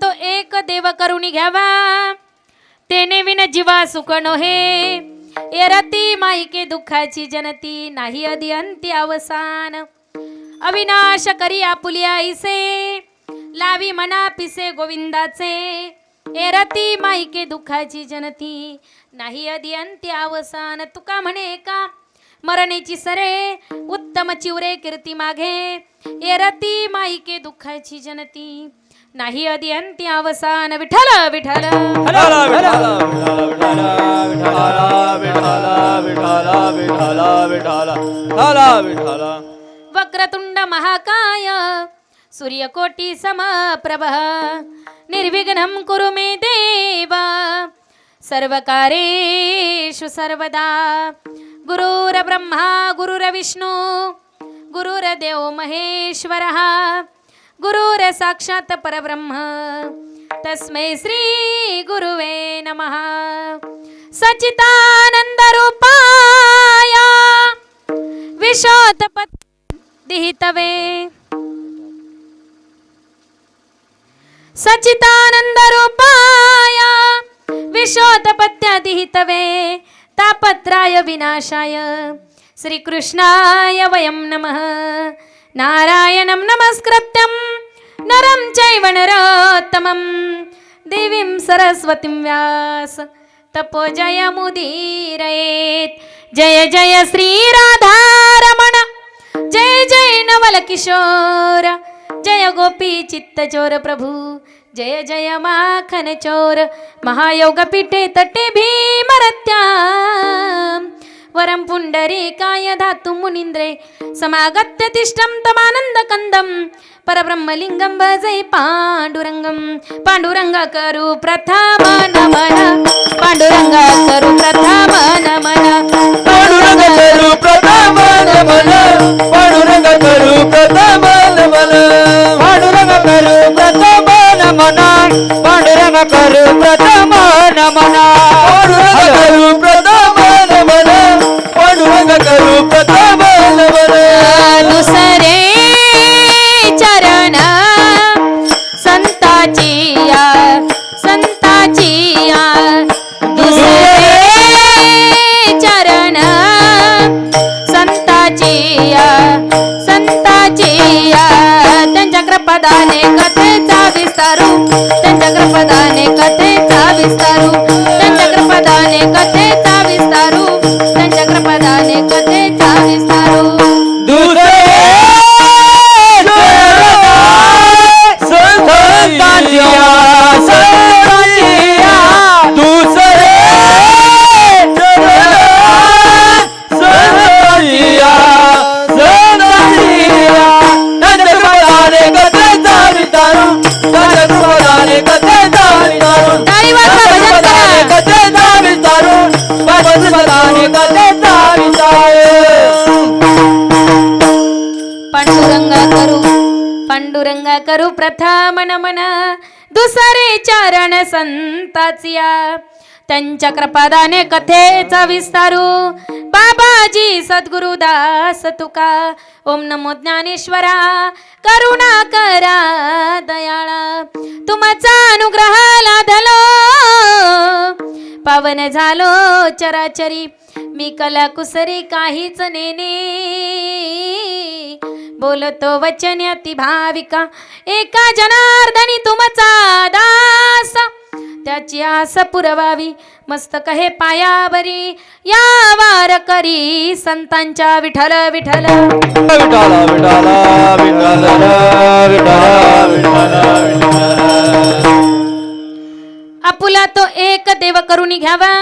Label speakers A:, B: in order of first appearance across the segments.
A: तो एक देव करुणी घ्यावा तेने विन जीवा सुख नोहे एरती माईके दुःखाची जनती नाही अधी अंती अवसान अविनाश करी आपुलिया आईसे लावी मना पिसे गोविंदाचे एरती माईके दुःखाची जनती नाही अधी अंती अवसान तुका म्हणे का मरणेची सरे उत्तम चिवरे कीर्ती मागे एरती माईके दुःखाची जनती नाही आधी अंत्य अवसान विठ्ठल विठ्ठल. वक्रतुंड महाकाय सूर्यकोटी समप्रभ. निर्विघ्नं कुरु मे देवा. सर्वकारेषु सर्वदा. गुरुरब्रह्मा गुरुरविष्णु गुरुरदेव महेश्वरः. गुरुर साक्षात परब्रह्म. तस्मै श्री गुरुवे नमः. सच्चिदानन्दरूपाय विशोधपत् दिहितवे. सच्चिदानन्दरूपाय विशोधपत्यादिहितवे तापत्राय विनाशाय. श्रीकृष्णाय वयं नमः. नारायणं नमस्कृत्यं नरं चैव नरोत्तमं देवीं सरस्वतीं व्यास। तपोजयमुदीरयेत् जय जय श्रीराधारमण जय जय नवलकिशोर। जय गोपी चित्तचोर प्रभु। जय जय माखन चोर महायोग पीठे तटे भीमरत्या वरं पुण्डरीकाय धातु मुनीन्द्रे। समागत्य तिष्ठं तमानन्दकन्दम्। कन्दं परब्रह्मलिङ्गं भजै पाण्डुरङ्गं पाण्डुरङ्ग करू प्रथम नमन पाण्डुरङ्ग करू प्रथम नमन
B: पांडुरंग करू प्रथम नमन पांडुरंग करू प्रथम नमन पांडुरंग करू प्रथम नमन पांडुरंग करू प्रथम estar oculto. करू मन
A: दुसरे चरण
B: संताचिया. त्यांच्या
A: कृपादाने कथेचा विस्तारू. बाबाजी सद्गुरुदास तुका. ओम नमो ज्ञानेश्वरा करुणा करा दयाळा. तुमचा अनुग्रह लाधलो पावन झालो चराचरी. मी कला कुसरी काहीच नेने. बोलतो वचन अति भाविका एका जनार्दनी तुमचा दास. त्याची आस पुरवावी मस्तक हे पायावरी. या वार करी संतांच्या
B: विठाला विठाला विठाला विठाला विठाला
A: आपुला तो एक देव करुणी घ्यावा.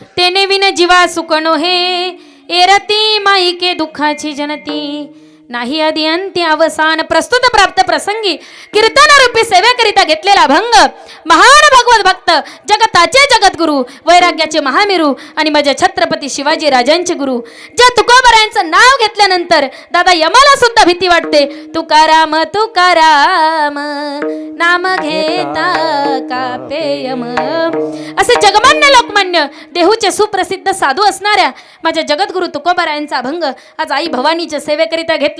A: તેને વિના જીવા સુકનો હે? એ રતી માઈ કે દુખા છે જનતી? नाही आधी अंत्य अवसान प्रस्तुत प्राप्त प्रसंगी कीर्तन रूपी सेवेकरिता घेतलेला भंग. महान भगवत भक्त जगताचे जगद्गुरु वैराग्याचे महामेरू आणि माझ्या छत्रपती शिवाजी राजांचे गुरु. ज्या तुकोबरायांचं नाव घेतल्यानंतर दादा यमाला सुद्धा भीती वाटते. तुकाराम तुकाराम नाम घेता कापेयम असे जगमान्य लोकमान्य देहूचे सुप्रसिद्ध साधू असणाऱ्या माझ्या जगद्गुरु तुकोबरायांचा अभंग आज आई भवानीच्या सेवेकरिता घेतला.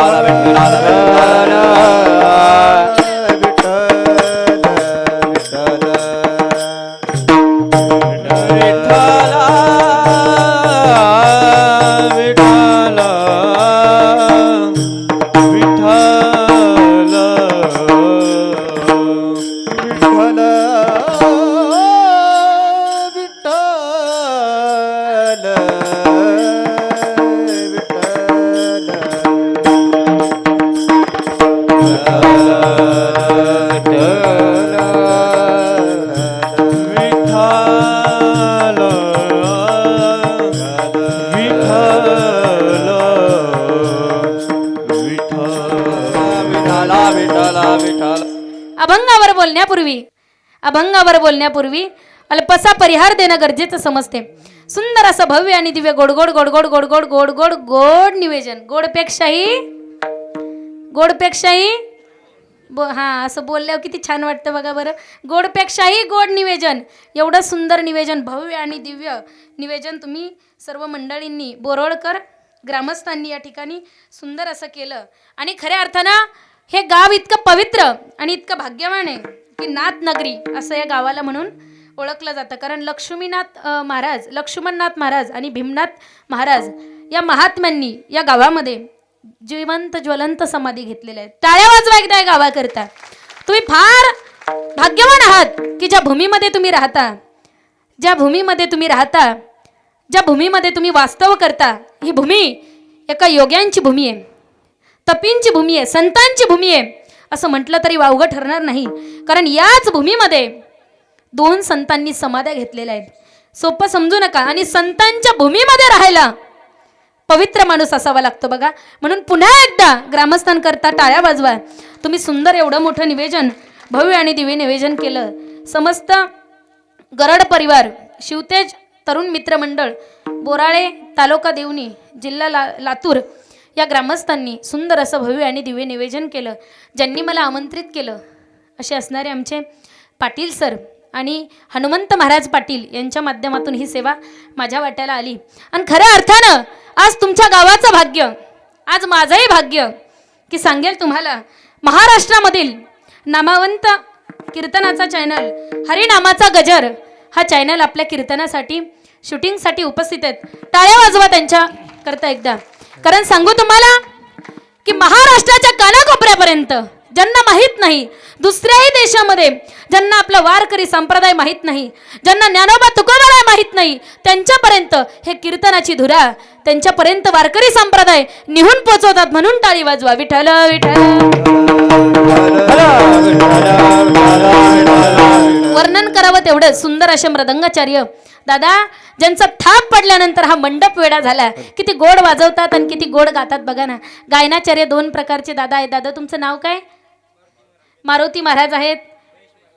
B: வெங்கடால வெங்கடால
A: अभंगावर बोलण्यापूर्वी अभंगावर बोलण्यापूर्वी अल्पसा परिहार देणं गरजेचं समजते. सुंदर असं भव्य आणि दिव्य गोडगोड गोडगोड गोडगोड गोडगोड गोड निवेदन. गोडपेक्षाही गोडपेक्षाही बो हां असं बोलल्यावर किती छान वाटतं बघा बरं. गोडपेक्षाही गोड निवेदन. एवढं सुंदर निवेदन भव्य आणि दिव्य निवेदन तुम्ही सर्व मंडळींनी बोरोळकर ग्रामस्थांनी या ठिकाणी सुंदर असं केलं. आणि खऱ्या अर्थानं हे गाव इतकं पवित्र आणि इतकं भाग्यवान आहे की नाथ नगरी असं या गावाला म्हणून ओळखलं जातं. कारण लक्ष्मीनाथ महाराज लक्ष्मणनाथ महाराज आणि भीमनाथ महाराज या महात्म्यांनी या गावामध्ये जिवंत ज्वलंत समाधी घेतलेल्या आहेत. टाळ्या वाजवा एकदा या गावाकरता. तुम्ही फार भाग्यवान आहात की ज्या भूमीमध्ये तुम्ही राहता ज्या भूमीमध्ये तुम्ही राहता ज्या भूमीमध्ये तुम्ही वास्तव करता ही भूमी एका योग्यांची भूमी आहे. तपींची भूमी आहे संतांची भूमी आहे. असं म्हटलं तरी वावगं ठरणार नाही. कारण याच भूमीमध्ये दोन संतांनी समाध्या घेतलेल्या आहेत. सोपं समजू नका. आणि संतांच्या भूमीमध्ये राहायला पवित्र माणूस असावा लागतो बघा. म्हणून पुन्हा एकदा ग्रामस्थांकरता टाळ्या वाजवा. तुम्ही सुंदर एवढं मोठं निवेदन भव्य आणि दिव्य निवेदन केलं. समस्त गरड परिवार शिवतेज तरुण मित्रमंडळ बोराळे तालुका देवणी जिल्हा ला लातूर या ग्रामस्थांनी सुंदर असं भव्य आणि दिव्य निवेदन केलं ज्यांनी मला आमंत्रित केलं. असे असणारे आमचे पाटील सर आणि हनुमंत महाराज पाटील यांच्या माध्यमातून ही सेवा माझ्या वाट्याला आली. आणि खऱ्या अर्थानं आज तुमच्या गावाचं भाग्य आज माझंही भाग्य की सांगेल तुम्हाला महाराष्ट्रामधील नामावंत कीर्तनाचा चॅनल हरिनामाचा गजर हा चॅनल आपल्या कीर्तनासाठी शूटिंगसाठी उपस्थित आहेत. टाळ्या वाजवा त्यांच्या करता एकदा. कारण सांगू तुम्हाला की महाराष्ट्राच्या कानाकोपऱ्यापर्यंत ज्यांना माहीत नाही दुसऱ्याही देशामध्ये ज्यांना आपला वारकरी संप्रदाय माहीत नाही ज्यांना ज्ञानोबा तुकोबाला माहीत नाही त्यांच्यापर्यंत हे कीर्तनाची धुरा त्यांच्यापर्यंत वारकरी संप्रदाय निहून पोचवतात म्हणून टाळी वाजवा. विठ्ठल विठ्ठल. वर्णन करावं तेवढं सुंदर असे मृदंगाचार्य. दादा ज्यांचा थाप पडल्यानंतर हा मंडप वेडा झाला. किती गोड वाजवतात आणि किती गोड गातात बघा ना. गायनाचार्य दोन प्रकारचे दादा आहेत. दादा तुमचं नाव काय? मारुती महाराज आहेत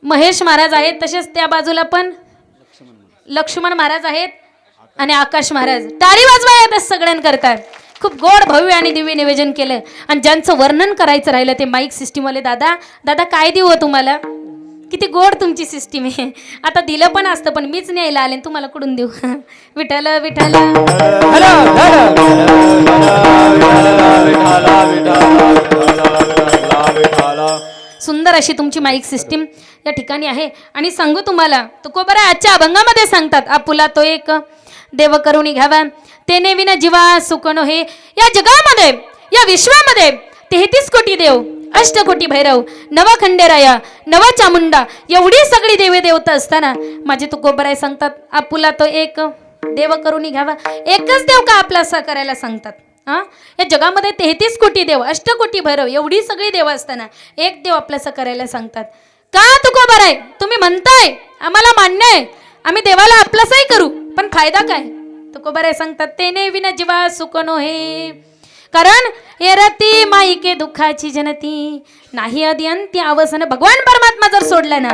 A: महेश महाराज आहेत तसेच त्या बाजूला पण लक्ष्मण महाराज आहेत आणि आकाश महाराज टाळी वाजवा येत सगळ्यांकरता खूप गोड भव्य आणि दिव्य निवेदन केलं आणि ज्यांचं वर्णन करायचं राहिलं ते माईक सिस्टीमवाले दादा दादा काय देऊ हो तुम्हाला किती गोड तुमची सिस्टीम आहे आता दिलं पण असतं पण मीच न्यायला आले तुम्हाला कुठून देऊ विठाल विठाल सुंदर अशी तुमची माईक सिस्टीम या ठिकाणी आहे. आणि सांगू तुम्हाला तुकोबरा आजच्या अभंगामध्ये सांगतात आपुला तो एक देव करुणी घ्यावा तेने विना जीवा सुकणो हे या जगामध्ये या विश्वामध्ये तेहतीस कोटी देव अष्टकोटी भैरव नवा खंडेराया नवा चामुंडा एवढी सगळी देवे देवता असताना माझे तुकोबराय सांगतात आपुला तो एक देव करुणी घ्यावा. एकच देव का आपला असा करायला सांगतात? हा? या जगामध्ये तेहतीस कोटी देव अष्टकोटी भैरव एवढी सगळी देव असताना एक देव आपल्याचं करायला सांगतात. का तुको बरं आहे? तुम्ही म्हणताय आम्हाला मान्य आहे. आम्ही देवाला आपलासही करू पण फायदा काय? तुको बरं आहे? सांगतात तेने विना जीवा सुकनो हे कारण एरती माईके दुःखाची जनती. नाही आधी अंत्य आवसन भगवान परमात्मा जर सोडला ना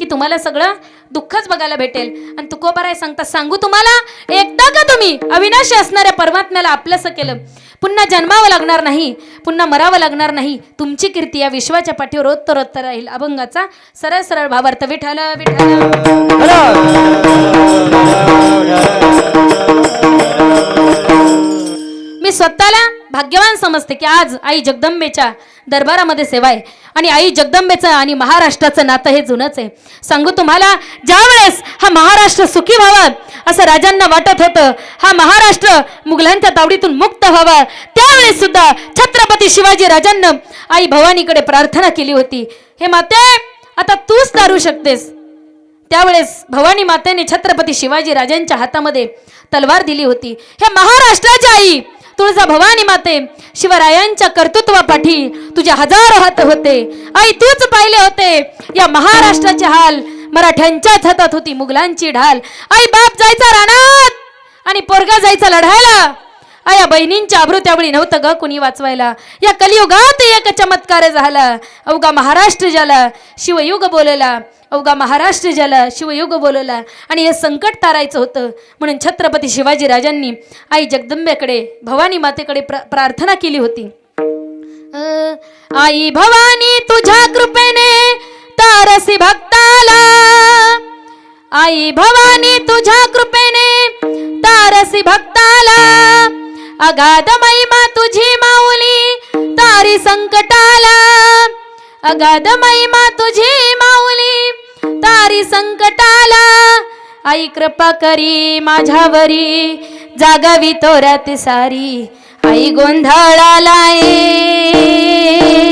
A: की तुम्हाला सगळं दुःखच बघायला भेटेल. आणि तुकोबाराय सांगता सांगू तुम्हाला? एकदा का तुम्ही? अविनाशी असणाऱ्या परमात्म्याला आपलंसं केलं. पुन्हा जन्मावं लागणार नाही पुन्हा मरावं लागणार नाही. तुमची कीर्ती या विश्वाच्या पाठीवर रोत्तर रोजत राहील. अभंगाचा सरळ सरळ भावार्थ विठाल विठाल मी स्वतःला भाग्यवान समजते की आज आई जगदंबेच्या दरबारामध्ये सेवा आहे. आणि आई जगदंबेचं आणि महाराष्ट्राचं नातं हे जुनंच आहे. सांगू तुम्हाला ज्या वेळेस हा महाराष्ट्र सुखी व्हावा असं राजांना वाटत होतं हा महाराष्ट्र मुघलांच्या तावडीतून मुक्त व्हावा त्यावेळेस सुद्धा छत्रपती शिवाजी राजांना आई भवानीकडे प्रार्थना केली होती. हे माते आता तूच तारू शकतेस. त्यावेळेस भवानी मातेने छत्रपती शिवाजी राजांच्या हातामध्ये तलवार दिली होती. हे महाराष्ट्राची आई तुळजा भवानी माते शिवरायांच्या कर्तृत्वापाठी तुझे हजारो हात होते. आई तूच पाहिले होते. या महाराष्ट्राचे हाल मराठ्यांच्याच हातात होती मुघलांची ढाल. आई बाप जायचा रानात आणि पोरगा जायचा लढायला. आया बहिणींच्या आबरू त्यावेळी नव्हतं ग कुणी वाचवायला. या कलियुगात एक चमत्कार झाला. अवघा महाराष्ट्र झाला शिवयुग बोलला. अवघा महाराष्ट्र झाला शिवयुग बोलला. आणि हे संकट तारायचं होतं. म्हणून छत्रपती शिवाजी राजांनी आई जगदंबेकडे भवानी मातेकडे प्र प्रार्थना केली होती. आई भवानी तुझ्या कृपेने तारसी भक्ताला. आई भवानी तुझ्या कृपेने तारसी भक्ताला. अगाध महिमा तुझी माऊली तारी संकटाला. अगाध महिमा तुझी माऊली तारी संकटाला. आई कृपा करी माझ्यावरी जागावी तोरात सारी. आई गोंधळाला ये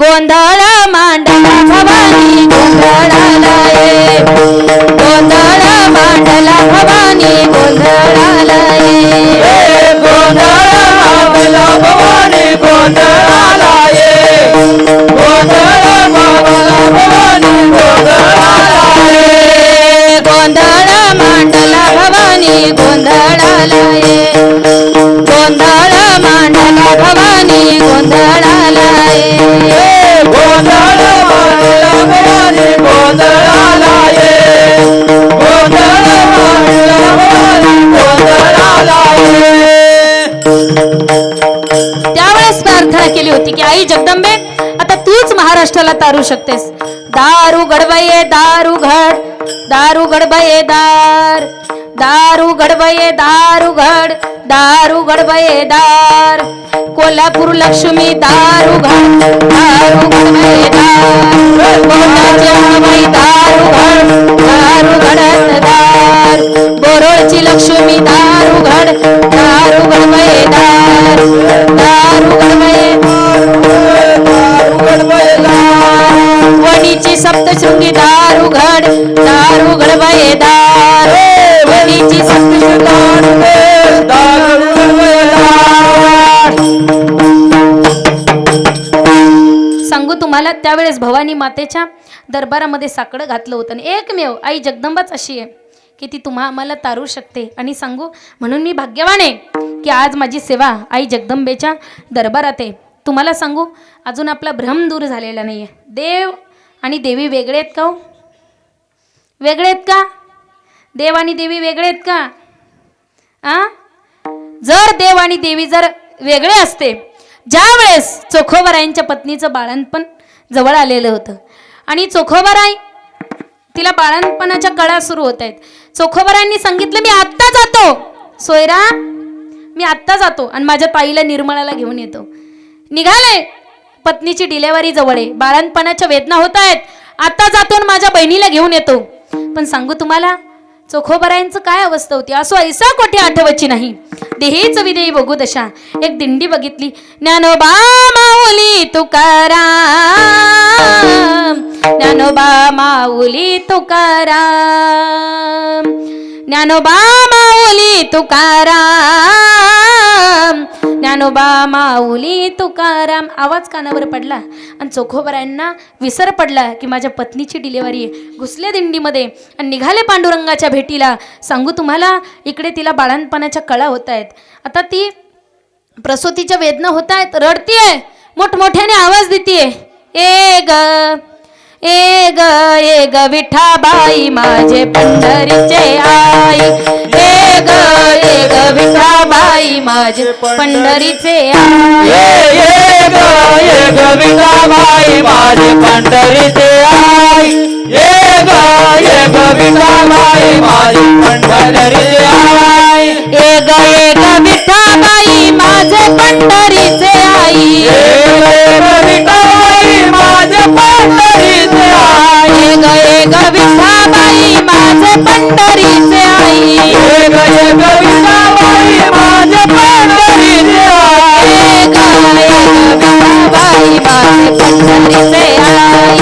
A: गोंधळ मांडला भवानी गोंधळाला ये गोंधळ मांडला भवानी गोंधळाला ये
B: गोंधळ मावला भवानी गोंधळाला ये गोंधळ मावला भवानी गोंधळाला ये
A: गोंधळ मांडला भवानी गोंधळाला ये गोंधळ मांडला भवानी गोंधळाला तूच महाराष्ट्राला तारू शकतेस. दारू गडबये दारू घड. दारू गडबये दार. दारू गडबये दारू घड. दारू गडबये दार. कोल्हापूर लक्ष्मी दारू घड. दारू गडबये दार. दारू घड. दारू घड त्यावेळेस भवानी मातेच्या दरबारामध्ये साकडं घातलं होतं. आणि एकमेव आई जगदंबाच अशी आहे की ती तुम्हा आम्हाला तारू शकते आणि सांगू म्हणून मी भाग्यवान आहे की आज माझी सेवा आई जगदंबेच्या दरबारात आहे. तुम्हाला सांगू अजून आपला भ्रम दूर झालेला नाही आहे देव आणि देवी वेगळे आहेत का हो? वेगळे आहेत का? देव आणि देवी वेगळे आहेत का? आ? जर देव आणि देवी जर वेगळे असते ज्या वेळेस चोखोबरायांच्या पत्नीचं बाळणपण जवळ आलेलं होतं. आणि चोखोबराय तिला बाळणपणाच्या कळा सुरू होत आहेत. चोखोबरांनी सांगितलं मी आत्ता जातो. सोयरा मी आत्ता जातो आणि माझ्या ताईला निर्मळाला घेऊन येतो. निघाले. पत्नीची डिलेवरी जवळ आहे. बाळणपणाच्या वेदना होत आहेत. आता जातो आणि माझ्या बहिणीला घेऊन येतो. पण सांगू तुम्हाला चोखोबरायांचं काय अवस्था होती? असो ऐसा कोठे आठवची नाही. देहीच विदेही बघू दशा. एक दिंडी बघितली. ज्ञानोबा माऊली तुकाराम. ज्ञानोबा माऊली तुकाराम. ज्ञानोबा माऊली तुकाराम. ज्ञानोबा माऊली तुकाराम. आवाज कानावर पडला आणि चोखोबरायांना विसर पडला की माझ्या पत्नीची डिलेवरी आहे. घुसले दिंडीमध्ये आणि निघाले पांडुरंगाच्या भेटीला. सांगू तुम्हाला इकडे तिला बाळणपणाच्या कळा होत आहेत आता ती प्रसूतीच्या वेदना होत आहेत रडतीये. मोठमोठ्याने आवाज देतीये. ए ग. ए ग ए ग विठाबाई माझे पंढरीचे आई. ए ग ए ग विठाबाई माझे पंढरीचे आई.
B: ये ग ये ग विठाबाई माझे पंढरीचे आई. ये ग ये ग विठाबाई माझे पंढरीचे आई.
A: ए ग ए ग विठाबाई माझे पंढरीचे आई.
B: ये ग ये ग विठाबाई माझे पंढरीचे आई.
A: माझे पंढरीचे आई. ए ग ए ग विठाबाई माझे पंढरीचे आई.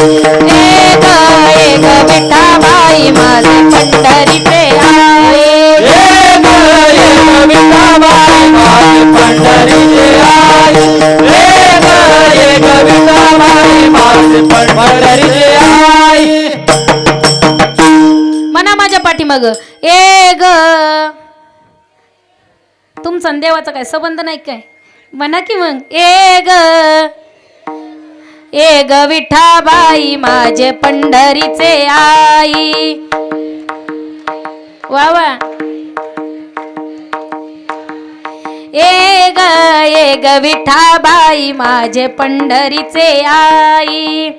A: ए ग ए ग विठाबाई माझे पंढरीचे देवाचा काय संबंध नाही काय? म्हणा की मग. ए ग ए ग विठाबाई माझे पंढरीचे आई. वा वा. ए ग ए ग विठाबाई माझे पंढरीचे आई.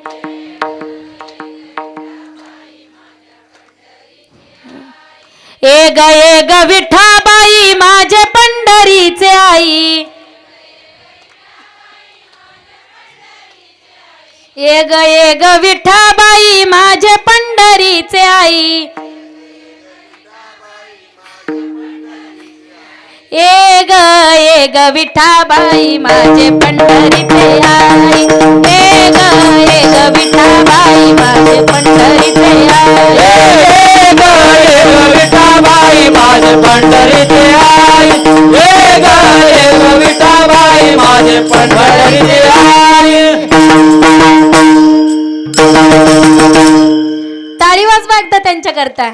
A: ए ग ए ग विठा आई माझे पंढरीचे आई. ए ग ए ग विठाबाई माझे पंढरीचे आई. ए ग ए ग विठाबाई माझे पंढरीचे आई. ए ग ए ग विठाबाई माझे पंढरीचे आई.
B: माझे पंढरीचे आई. हे ग विठाबाई माझे पंढरीचे आई.
A: टाळी वाजवा एकदा त्यांच्या करता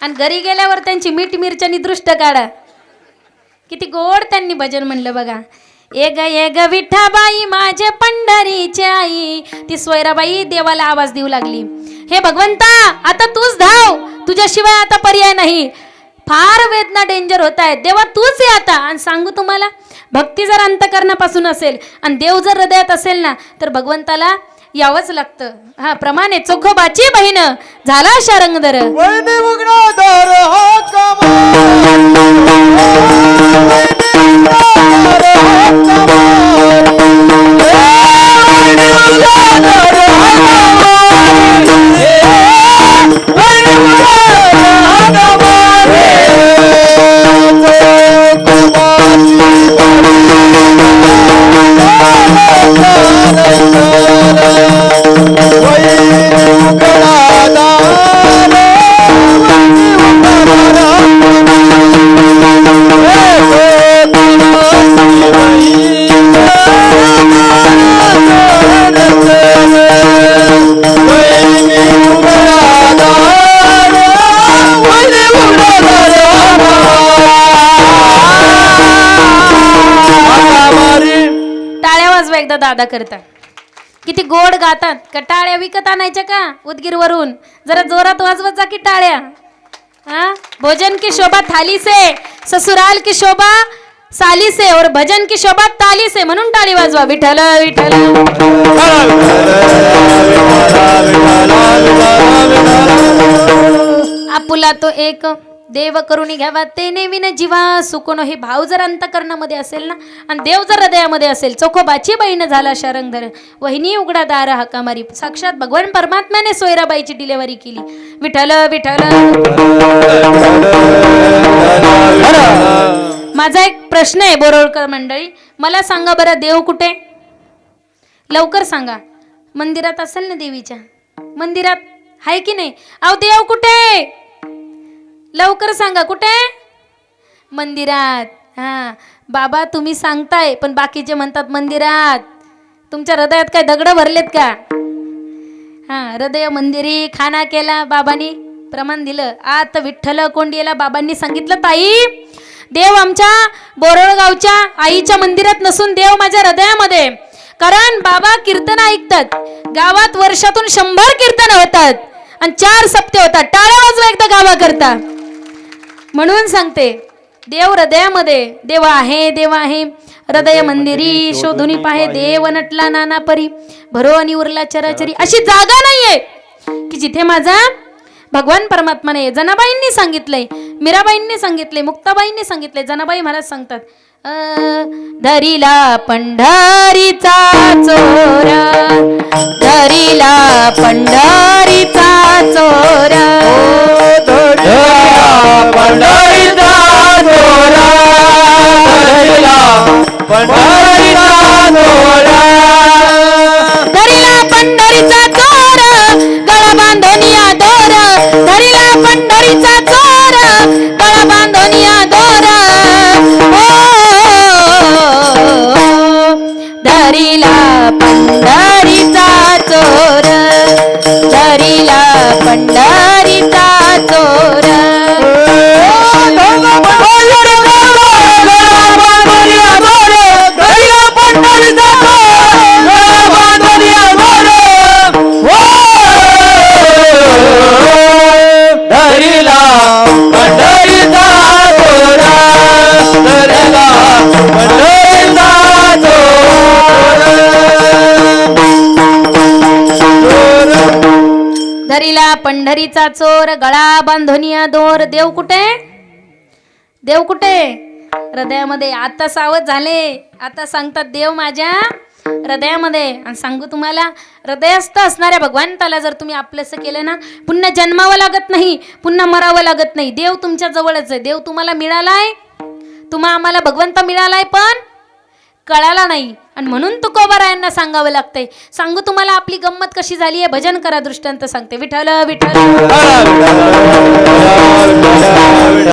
A: आणि घरी गेल्यावर त्यांची मीठ मिरच्यानी दृष्ट काढा. किती गोड त्यांनी भजन म्हणलं बघा. ए ग ए ग विठाबाई माझे पंढरीचे आई. ती स्वैराबाई देवाला आवाज देऊ लागली. हे भगवंता आता तूच धाव. तुझ्याशिवाय आता पर्याय नाही. फार वेदना डेंजर होत आहेत देवा तूच आहे आता. आणि सांगू तुम्हाला भक्ती जर अंतकरणापासून असेल आणि देव जर हृदयात असेल ना तर भगवंताला यावंच लागतं. हा प्रमाणे चोखोबाची बहीण झाला शारंगदर
B: वैदी
A: एकदा दादा करता किती गोड गातात. का टाळ्या विकत आणायच्या का उदगीरवरून? जरा जोरात वाजवत जा की टाळ्या. हा? भोजन की शोभा थाली से ससुराल की शोभा साली से और भजन की शोभा ताली से म्हणून टाळी वाजवा. विठल विठल आपुला तो एक देव करुणी घ्यावा ते नेमीन जीवा. सुकोनो हे भाव जर अंतकरणामध्ये असेल ना आणि देव जर हृदयामध्ये असेल चोखोबाची बहीण झाला शरंगधर वहिनी उघडा दार हाका मारी साक्षात भगवान परमात्म्याने सोयराबाईची डिलेवरी केली. विठ्ठल विठल माझा एक प्रश्न आहे बोरोळकर मंडळी. मला सांगा बरं देव कुठे? लवकर सांगा. मंदिरात असेल ना देवीच्या? मंदिरात आहे की नाही? अहो देव कुठे? लवकर सांगा कुठे? मंदिरात. हा. बाबा तुम्ही सांगताय पण बाकीचे म्हणतात मंदिरात. तुमच्या हृदयात काय दगड भरलेत का? हा हृदय मंदिरी खाना केला बाबांनी प्रमाण दिलं. आत विठ्ठल कोंडीला बाबांनी सांगितलं ताई देव आमच्या बोरळगावच्या आईच्या मंदिरात नसून देव माझ्या हृदयामध्ये. कारण बाबा कीर्तन ऐकतात. गावात वर्षातून शंभर कीर्तन होतात. आणि चार सप्ते होतात. टाळ्या वाजवा एकदा गावा करता म्हणून सांगते देव हृदयामध्ये देव आहे देव आहे. हृदय मंदिरी शोधुनी पाहे देव नटला नाना परी. भरो आणि उरला चराचरी. अशी जागा नाहीये की जिथे माझा भगवान परमात्मा नाही जनाबाईंनी सांगितलंय मीराबाईंनी सांगितले मुक्ताबाईंनी सांगितले जनाबाई मला सांगतात धरिला पंढरीचा चोरा धरिला पंढरीचा चोरा.
B: पंढरीचा चोरा धरिला पंढरीचा चोरा.
A: पंढरीचा चोर गळा बांधोनिया दोर. देव कुठे? देव कुठे? हृदयामध्ये आता सावध झाले. आता सांगतात देव माझ्या हृदयामध्ये. आणि सांगू तुम्हाला हृदयस्थ असणाऱ्या भगवंताला जर तुम्ही आपलंसं केलं ना पुन्हा जन्मावं लागत नाही पुन्हा मरावं लागत नाही. देव तुमच्या जवळच आहे. देव तुम्हाला मिळालाय. तुम्हा आम्हाला भगवंत मिळालाय पण कळाला नाही. आणि म्हणून तुकोबारायांना सांगावं लागतंय. सांगू तुम्हाला आपली गंमत कशी झाली आहे? भजन करा दृष्टांत सांगते. विठ्ठल विठ्ठल.
B: विठ्ठल